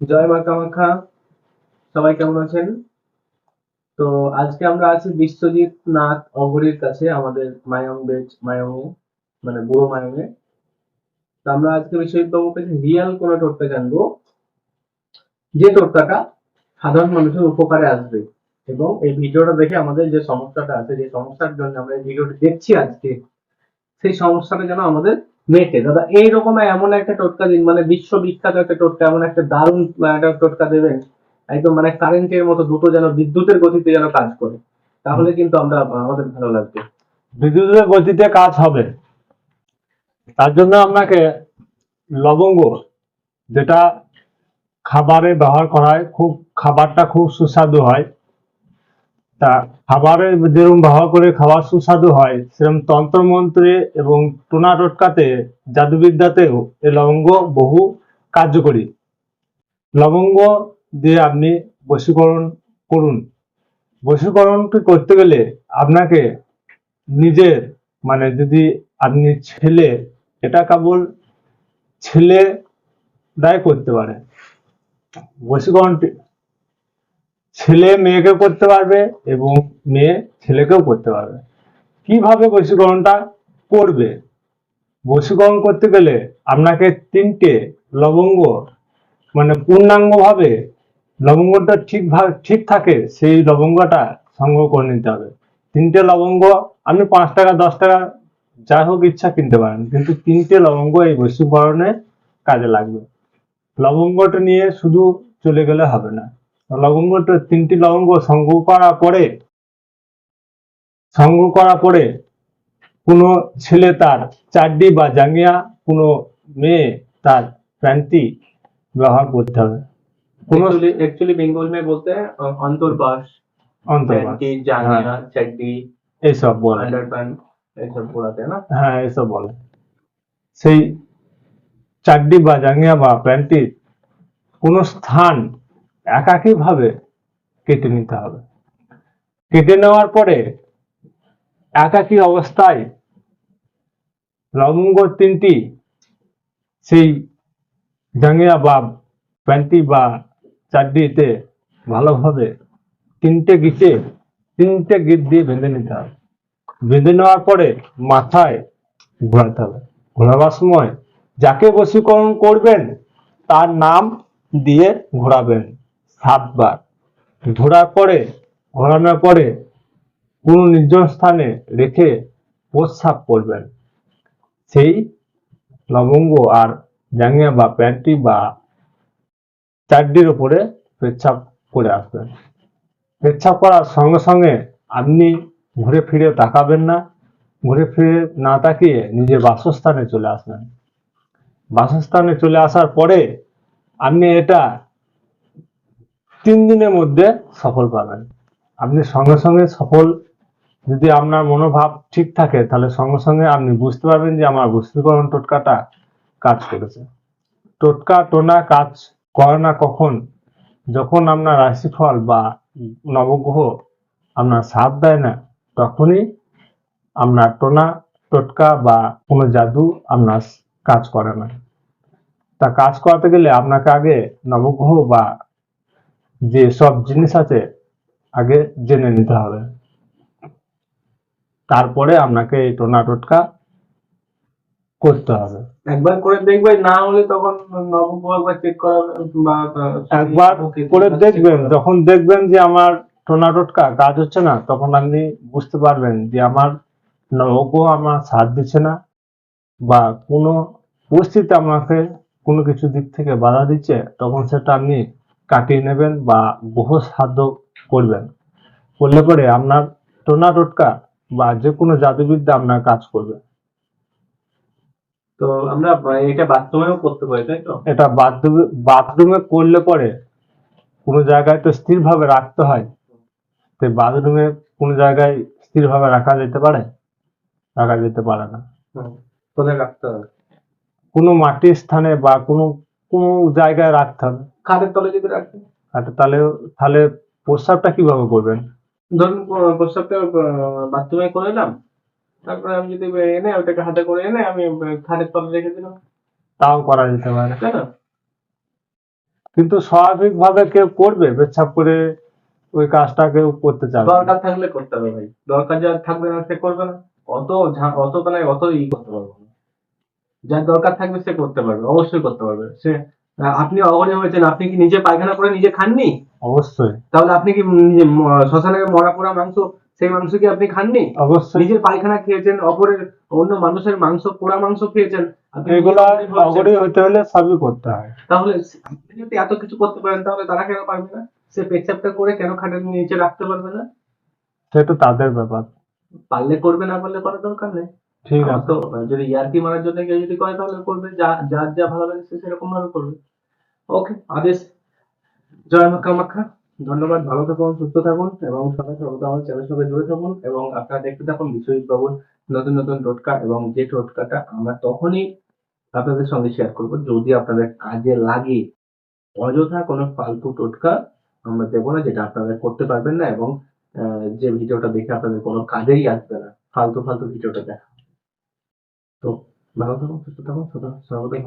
জয় মা কামাখ্যা। সবাই কেমন আছেন? তো আজকে আমরা আছি বিশ্বজিৎ নাথ অঘরীর কাছে, আমাদের মায়ং বেচ মায়ং মানে বুড়ো মায়ঙে তো আমরা আজকে বিশ্বজিৎ বাবুর কাছে রিয়াল কোন টোটকা জানব, যে টোটকাটা সাধারণ মানুষের উপকারে আসবে। এবং এই ভিডিওটা দেখে আমাদের যে সমস্যাটা আছে, যে সমস্যার জন্য আমরা এই ভিডিওটা দেখছি আজকে, সেই সমস্যাটা যেন আমাদের মেটে। দাদা, এইরকম এমন একটা টোটকা দিন মানে বিশ্ববিখ্যাত একটা টোটকা, এমন একটা দারুণ একটা টোটকা দেবেন, একদম মানে কারেন্টের মতো দ্রুত যেন বিদ্যুতের গতিতে যেন কাজ করে, তাহলে কিন্তু আমরা, আমাদের ভালো লাগবে। বিদ্যুতের গতিতে কাজ হবে। তার জন্য আপনাকে লবঙ্গ, যেটা খাবারে ব্যবহার করা হয়, খুব, খাবারটা খুব সুস্বাদু হয়। তা খাবারে যেরকম ব্যবহার করে খাবার সুস্বাদু হয় সেরকম তন্ত্রমন্ত্রে এবং টোনা টোটকাতে জাদুবিদ্যাতেও এই লবঙ্গ বহু কার্যকরী। লবঙ্গ দিয়ে আপনি বশীকরণ করুন। বশীকরণটি করতে গেলে আপনাকে নিজের মানে যদি আপনি ছেলে, এটা কেবল ছেলে দায় করতে পারে। বশীকরণটি ছেলে মেয়েকে করতে পারবে এবং মেয়ে ছেলেকেও করতে পারবে। কীভাবে বশীকরণটা করবে? বশীকরণ করতে গেলে আপনাকে তিনটে লবঙ্গ মানে পূর্ণাঙ্গ ভাবে লবঙ্গটা ঠিক ভাবে ঠিক থাকে, সেই লবঙ্গটা সংগ্রহ করে নিতে হবে। তিনটে লবঙ্গ আপনি পাঁচ টাকা, দশ টাকা, যাই হোক ইচ্ছা কিনতে পারেন, কিন্তু তিনটে লবঙ্গ এই বৈশ্যকরণে কাজে লাগবে। লবঙ্গটা নিয়ে শুধু চলে গেলে হবে না। লবঙ্গটা তিনটি লবঙ্গ সংগ্রহ করার পরে সংগ্রহ করার পরে কোনো ছেলে তার চাড্ডি বা জাঙ্গিয়া কোনো মেয়ে তার প্যান্টি ব্যবহার করতে হবে কোনো एक्चुअली बेंगल में बोलते हैं अ, अंतर्बास অন্তর্বাস पैंटी जांघिया चड्डी এইসব বলে अंडरपैंट ये सब बोलाते हैं ना হ্যাঁ এসব বলে সেই চাড্ডি বা জাঙ্গিয়া বা প্যান্টির কোনো স্থান একাকীভাবে কেটে নিতে হবে। কেটে নেওয়ার পরে একাকী অবস্থায় লবঙ্গ তিনটি, সেই জাঙ্গিয়া বা প্যান্টি বা চাড্ডিতে ভালোভাবে তিনটে গিটে, তিনটে গিট দিয়ে বেঁধে নিতে হবে। বেঁধে নেওয়ার পরে মাথায় ঘোরাতে হবে। ঘোরাবার সময় যাকে বশীকরণ করবেন, তার নাম দিয়ে ঘোরাবেন। সাতবার। ধরার পরে, ঘোরানোর পরে কোনো নির্জন স্থানে রেখে প্রস্রাব করবেন। সেই লবঙ্গ আর জাঙ্গিয়া বা প্যান্টি বা চারটির উপরে পেচ্ছাপ করে আসবেন। পেচ্ছাপ করার সঙ্গে সঙ্গে আপনি ঘুরে ফিরে তাকাবেন না। ঘুরে ফিরে না তাকিয়ে নিজের বাসস্থানে চলে আসবেন। বাসস্থানে চলে আসার পরে আপনি এটা তিন দিনের মধ্যে সফল পাবেন। আপনি সঙ্গে সঙ্গে সফল যদি আপনার মনোভাব ঠিক থাকে, তাহলে সঙ্গে সঙ্গে আপনি বুঝতে পারবেন যে আমার বস্তুকরণ টোটকাটা কাজ করেছে। টোটকা, টোনা কাজ করে না কখন? যখন আপনার রাশিফল বা নবগ্রহ আপনার সাথ দেয় না, তখনই আপনার টোনা, টোটকা বা কোনো জাদু আপনার কাজ করে না। তা কাজ করাতে গেলে আপনাকে আগে নবগ্রহ বা যে সব জিনিস আছে আগে জেনে নিতে হবে। তারপরে আপনাকে এই টোনা টোটকা করতে হবে। একবার করে দেখবে না হলে তখন একবার চেক করা একবার করে দেখবেন যখন দেখবেন যে আমার টোনা টোটকা কাজ হচ্ছে না তখন আপনি বুঝতে পারবেন যে আমার নবগ্রহ আমার সাথ দিচ্ছে না বা কোনো পরিস্থিতি আমাকে কোনো কিছু দিক থেকে বাধা দিচ্ছে তখন সেটা আপনি কাটিয়ে নেবেন বা বহু সাধ্য করবেন। করলে পরে আপনার টোনা টোটকা বা যে কোনো জাদুবিদ্যা আপনার কাজ করবে। তো আমরা এটা বাথরুমেও করতে পারি তাই তো? এটা বাথরুমে বাথরুমে করলে পরে কোনো জায়গায় তো স্থিরভাবে রাখতে হয়। তো বাথরুমে কোনো জায়গায় স্থিরভাবে রাখা যেতে পারে? রাখা যেতে পারে না। কোথায় রাখতে হবে? কোনো মাটির স্থানে বা কোনো কোনো জায়গায় রাখতে হবে। খাটের তলে যদি রাখি আর তাহলে তাহলে প্রস্রাবটা কীভাবে করবেন? ধরুন প্রস্রাবটা বাথরুমে করে এলাম। তারপরে আমি যদি এনে ওটাকে হাতে করে এনে আমি খাটের তলে রেখে দিলাম। তাও করা যেতে পারে। তাই না কিন্তু স্বাভাবিক ভাবে কেউ করবে পেচ্ছাপ করে ওই কাজটা কেউ করতে চাবে দরকার থাকলে করতে হবে ভাই। দরকার যা থাকবে না সে করবে না। অত অত মানে অত ই করতে পারব না। যার দরকার থাকবে সে করতে পারবে অবশ্যই করতে পারবে। সে আপনি অগরে হয়েছেন। আপনি কি নিজে পায়খানা করে নিজে খাননি? অবশ্যই। তাহলে আপনি কি নিজে ম- শ্মশানে মরা পোড়া মাংস সেই মাংস কি আপনি খাননি? অবশ্যই। নিজের পায়খানা খেয়েছেন অপরের অন্য মানুষের মাংস পোড়া মাংস খেয়েছেন এগুলা। অগরি হতে হলে সবই করতে হয়। তাহলে আপনি যদি এত কিছু করতে পারেন তাহলে তারা কেন পারবে না? সে পেচ্ছাপটা করে কেন খাটের নিচে রাখতে পারবে না? সেটা তাদের ব্যাপার। পারলে করবে না পারলে করার দরকার নেই। ঠিক আছে। তো যদি ইয়ার্কি মারার জন্য কেউ যদি করে তাহলে করবে যা যার যা ভালো লাগে সে সেরকম ভাবে করবে। ওকে আদেশ। জয় কামাখ্যা ধন্যবাদ ভালো থাকুন সুস্থ থাকুন এবং সবাই সর্বদা আমার চ্যানেলের সঙ্গে জুড়ে থাকুন এবং আপনারা দেখতে থাকুন বিশ্বজিৎ বাবুর নতুন নতুন টোটকা এবং যে টোটকাটা আমরা তখনই আপনাদের সঙ্গে শেয়ার করব যদি আপনাদের কাজে লাগে। অযথা কোনো ফালতু টোটকা আমরা দেবো না যেটা আপনারা করতে পারবেন না এবং আহ, যে ভিডিওটা দেখে আপনাদের কোনো কাজেই আসবে না। ফালতু ফালতু ভিডিওটা দেখা। তো ভালো থাকুন সুস্থ থাকুন সদা সর্বদা ভালো